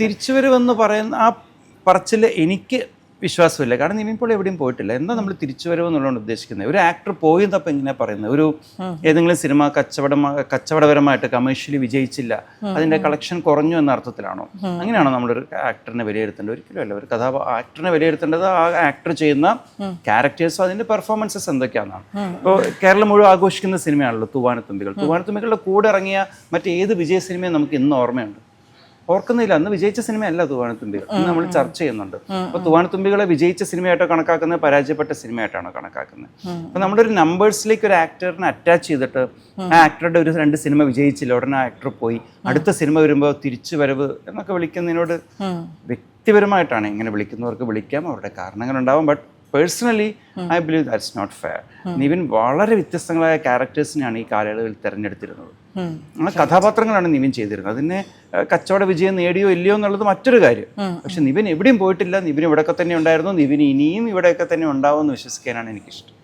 തിരിച്ചുവരവെന്ന് പറയുന്ന ആ പറച്ചിൽ എനിക്ക് വിശ്വാസമില്ല. കാരണം നിവിൻ പോൾ എവിടെയും പോയിട്ടില്ല. എന്താ നമ്മൾ തിരിച്ചു എന്നുള്ളതാണ് ഉദ്ദേശിക്കുന്നത്? ഒരു ആക്ടർ പോയി എന്നപ്പോൾ എങ്ങനെയാ പറയുന്നത്? ഒരു ഏതെങ്കിലും സിനിമ കച്ചവടമാ കച്ചവടപരമായിട്ട് കമേഴ്ഷ്യലി വിജയിച്ചില്ല. അതിന്റെ കളക്ഷൻ കുറഞ്ഞു എന്ന അർത്ഥത്തിലാണോ? അങ്ങനെയാണോ നമ്മളൊരു ആക്ടറിനെ വിലയിരുത്തേണ്ടത്? ഒരിക്കലും അല്ല. ഒരു കഥാ ആക്ടറിനെ വിലയിരുത്തേണ്ടത് ആ ആക്ടർ ചെയ്യുന്ന ക്യാരക്ടേഴ്സും അതിന്റെ പെർഫോമൻസസ് എന്തൊക്കെയാണെന്നാണ്. ഇപ്പോൾ കേരളം മുഴുവൻ ആഘോഷിക്കുന്ന സിനിമയാണല്ലോ തൂവാനത്തുമ്പികൾ. തൂവാനത്തുമ്പികളുടെ കൂടെ ഇറങ്ങിയ മറ്റേത് വിജയ സിനിമയും നമുക്ക് ഇന്ന് ഓർമ്മയുണ്ട്. ഓർക്കുന്നില്ല. അന്ന് വിജയിച്ച സിനിമയല്ല തൂവാനത്തുമ്പികൾ. ഇന്ന് നമ്മൾ ചർച്ച ചെയ്യുന്നുണ്ട്. അപ്പൊ തൂവാനത്തുമ്പികളെ വിജയിച്ച സിനിമയായിട്ടോ കണക്കാക്കുന്നത് പരാജയപ്പെട്ട സിനിമയായിട്ടാണോ കണക്കാക്കുന്നത്? അപ്പൊ നമ്മുടെ ഒരു നമ്പേഴ്സിലേക്ക് ഒരു ആക്ടറിനെ അറ്റാച്ച് ചെയ്തിട്ട് ആ ആക്ടറുടെ ഒരു രണ്ട് സിനിമ വിജയിച്ചില്ല. ഉടനെ ആ ആക്ടർ പോയി. അടുത്ത സിനിമ വരുമ്പോൾ തിരിച്ചു വരവ് എന്നൊക്കെ വിളിക്കുന്നതിനോട് വ്യക്തിപരമായിട്ടാണ് ഇങ്ങനെ വിളിക്കുന്നവർക്ക് വിളിക്കാം. അവരുടെ കാരണങ്ങൾ ഉണ്ടാവും but personally I believe that's not fair Nivin വളരെ വ്യത്യസ്തങ്ങളായ ക്യാരക്ടേഴ്സിനെയാണ് ഈ കാലയളവിൽ തിരഞ്ഞെടുത്തിരുന്നത്. ആ കഥാപാത്രങ്ങളാണ് നിവിൻ ചെയ്തിരുന്നത്. അതിനെ കച്ചവട വിജയം നേടിയോ ഇല്ലയോ എന്നുള്ളത് മറ്റൊരു കാര്യം. പക്ഷെ നിവിൻ എവിടെയും പോയിട്ടില്ല. നിവിൻ ഇവിടെയൊക്കെ തന്നെ ഉണ്ടായിരുന്നു. നിവിൻ ഇനിയും ഇവിടെയൊക്കെ തന്നെ ഉണ്ടാവും എന്ന് വിശ്വസിക്കാനാണ് എനിക്കിഷ്ടം.